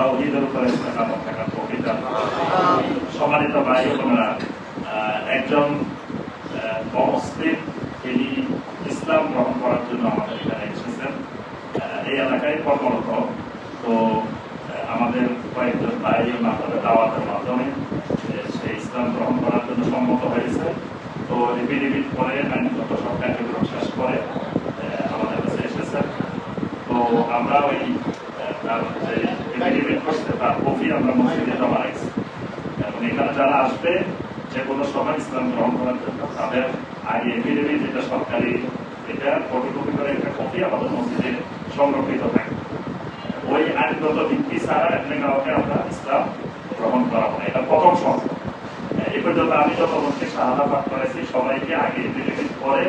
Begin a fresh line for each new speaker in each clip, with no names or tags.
তাওহীদের উপরে তৌফিক দান সম্মানিত ভাই বোনেরা একজন তিনি ইসলাম গ্রহণ করার জন্য আমাদের এখানে এসেছেন। এই এলাকায় কর্মরত। তো আমাদের কয়েকজন ভাই আপনাদের দাওয়াতের মাধ্যমে সে ইসলাম গ্রহণ করার জন্য সম্মত হয়েছে। তো এফিডেভিট করে আইনগত সব কার্যক্রম শেষ করে আমাদের কাছে এসেছেন। তো, আমরা ওই তার তার কপি আমরা মসজিদে জমা রাখছি এবং এখানে যারা আসবে, যে কোনো সময় ইসলাম গ্রহণ করার জন্য তাদের আগে এফিডেভিট যেটা সরকারি, এটা ফটোকপি করে একটা কপি আমাদের মসজিদে সংরক্ষিত থাকে। ওই আইনগত ভিত্তি ছাড়া এমনি কাউকে আমরা ইসলাম গ্রহণ করা হয় এটা প্রথম শর্ত এই পর্যন্ত আমি যত লোককে শাহাদা পাঠ করেছি, সবাইকে আগে এফিডেভিট করে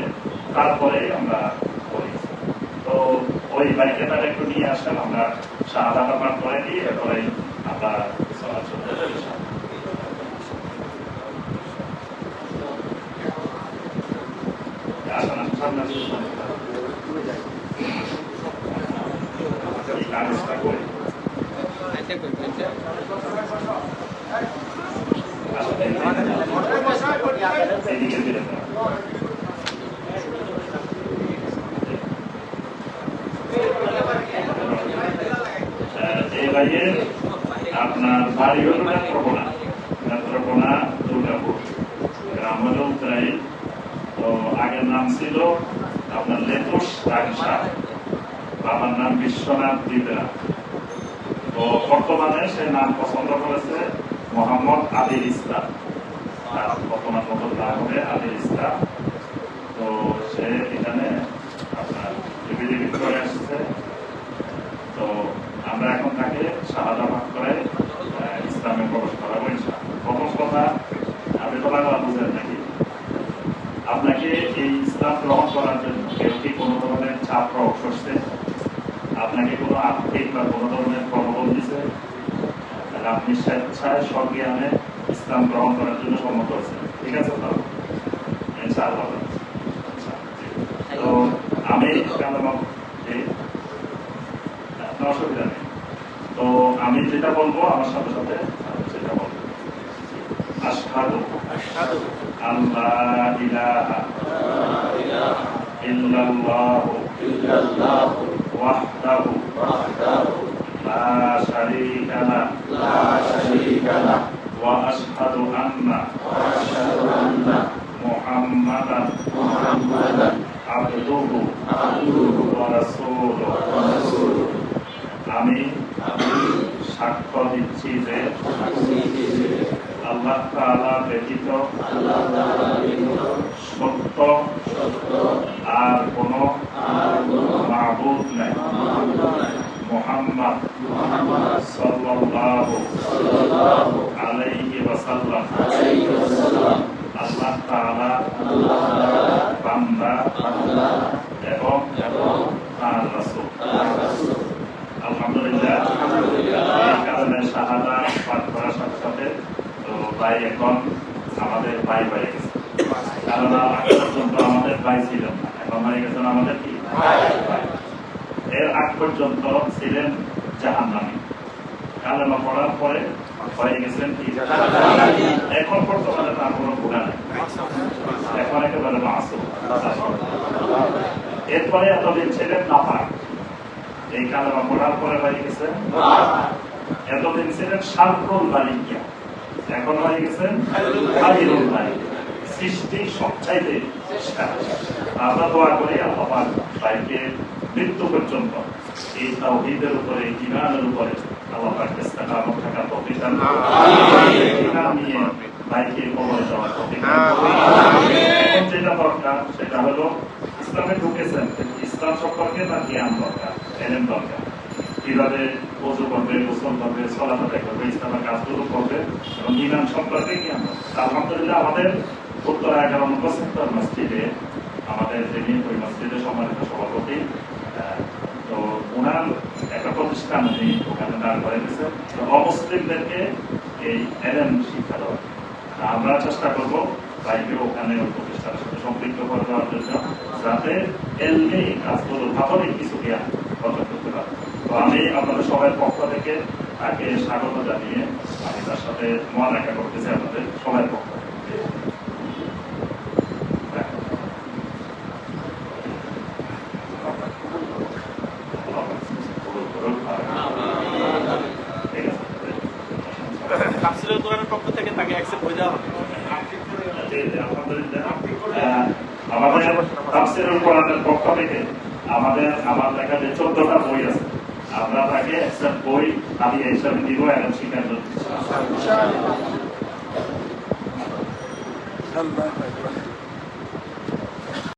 তারপরে আমরা ওই বাইকে তারা একটু নিয়ে আসেন আমরা শাহাদাটা পাঠ করে দিই এরপরে আমরা চলাচল করতে ইনশাআল্লাহ। আসেন, আসেন, সামনে আসুন। এই কাগজটা করে। আসেন, এদিকে ফিরে যান। আহ, এই ভাইয়ের আপনার বাড়ি হলো নেত্রকোনা নেত্রকোনা দুর্গাপুর। গ্রাম হলো উত্তরাইল তো আগের নাম ছিল আপনার লেতুস রাগসা বাবার নাম বিশ্বনাথ দিবরা। তো বর্তমানে সে নাম পছন্দ করেছে মোহাম্মদ আদিল ইসলাম তার বর্তমান মতো নাম হবে আদিল ইসলাম তো সে এখানে আপনার এফিডেভিট করে আসছে তো আমরা এখন তাকে শাহাদা পাঠ করে আহ, ইসলামে প্রবেশ করাবো ইনশাআল্লাহ। প্রথম কথা আপনি তো বাংলা বুঝেন নাকি আপনাকে ইসলাম গ্রহণ করার জন্য কেউ কি কোনো ধরনের চাপ প্রয়োগ করছে আপনাকে কোনো আর্থিক বা কোনো ধরনের প্রলোভন দিছে? তাহলে আপনি স্বেচ্ছায় সজ্ঞানে ইসলাম গ্রহণ করার জন্য সম্মত হয়েছেন। ঠিক আছে তো ইনশাআল্লাহ। আচ্ছা, তো আমি অসুবিধা নেই। তো আমি যেটা বলব আমার সাথে সাথে সেটা বলব আশহাদু আল্লাহ ইলাহা আমি সাক্ষ্য দিচ্ছি যে আল্লাহ তাআলা ব্যতীত আর কোন মাহবুদ নাই মোহাম্মদ সাল্লাল্লাহু তো ভাই এখন আমাদের ভাই গেছে। কারণ আমাদের ভাই ছিল না, এখন গেছেন আমাদের কি? ভাই। এর ছিলেন জাহান্নামী। কালেমা পড়ার পরে হয়ে গেছেন এখন বর্তমানে তার কোনো গুণা নেই। এখন একেবারে মাসুম। এরপরে এতদিন ছিলেন নাফাক এই কালেমা পড়ার পরে হয়ে গেছেন এতদিন ছিলেন সালফুল বালিকিয়া এখন হয়ে গেছেন খালিলুল বালিকিয়া সৃষ্টি সবচাইতে। আমরা দোয়া করি আল্লাহ ভাইকে মৃত্যু পর্যন্ত এই তাওহীদের উপরে ইমানের উপরে আল্লাহ পাক ইস্তেকামত থাকার তৌফিক দান। ইমান ভাইকে কবরে যাওয়ার তৌফিক করুন। যেটা দরকার সেটা হলো ইসলামে ঢুকেছেন ইসলাম সম্পর্কে তার জ্ঞান দরকার এলেম দরকার কীভাবে ওজু করবে গোসল করবে সলাপ আদায় করবে ইসলামের কাজগুলো করবে এবং ইমান সম্পর্কে জ্ঞান। আলহামদুলিল্লাহ আমাদের উত্তর এগারো নম্বর সেক্টর মসজিদে আমাদের যিনি ওই মসজিদের সম্মানিত সভাপতি তো ওনার একটা প্রতিষ্ঠান উনি ওখানে দাঁড় করে দিয়েছে তো অমুসলিমদেরকে এই এলেম শিক্ষা দেওয়া। আমরা চেষ্টা করব ভাইকে ওখানে ওই প্রতিষ্ঠানের সাথে সম্পৃক্ত করে দেওয়ার জন্য, যাতে এলমি কাজগুলো প্রাথমিক কিছু জ্ঞান অর্জন করতে পারে। তো আমি আপনাদের সবার পক্ষ থেকে তাকে স্বাগত জানিয়ে আমি তার সাথে মহালেখা করতেছি আপনাদের সবাই পক্ষ থেকে। ঠিক আছে
কাপসিলের পক্ষ থেকে তাকে অ্যাকসেপ্ট হয়ে দেওয়া হবে।
আমাদের তাফসিরুল কোরআনের পক্ষ থেকে আমাদের আমার লেখা যে চোদ্দটা বই আছে আমরা তাকে একটা বই আমি হিসাবে দিব এখন স্বীকার
আল্লাহ